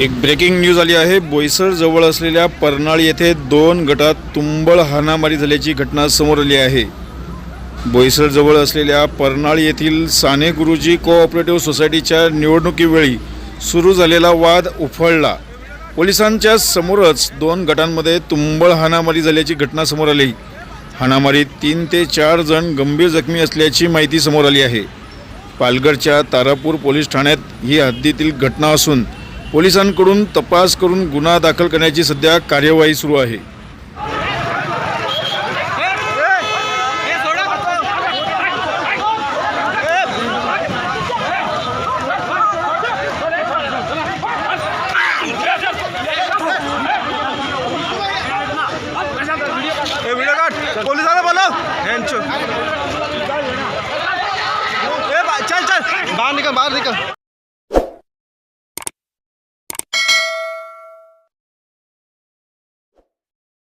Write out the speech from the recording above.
एक breaking news आली आहे. बोईसर जवळ असलेल्या परनाळ येथे दोन गटात तुंबळ हाणामारी झाल्याची घटना समोर आली आहे. बोईसर जवळ असलेल्या परनाळ येथील साने गुरुजी कोऑपरेटिव्ह सोसायटीच्या निवडणुकीवेळी सुरू झालेला वाद उफाळला. पोलिसांच्या समोरच दोन गटांमध्ये तुंबळ हाणामारी झाल्याची घटना समोर आली. हाणामारीत तीन ते चार जण गंभीर जखमी असल्याची माहिती समोर आली आहे. पालघरच्या तारापूर पोलीस ठाण्यात ही हद्दीतील घटना असून पोलिसांकडून तपास करून गुन्हा दाखल करण्याची सध्या कार्यवाही सुरू आहे. पोलिसाला बोलव चल चल. बाहेर निघा बाहेर निघा.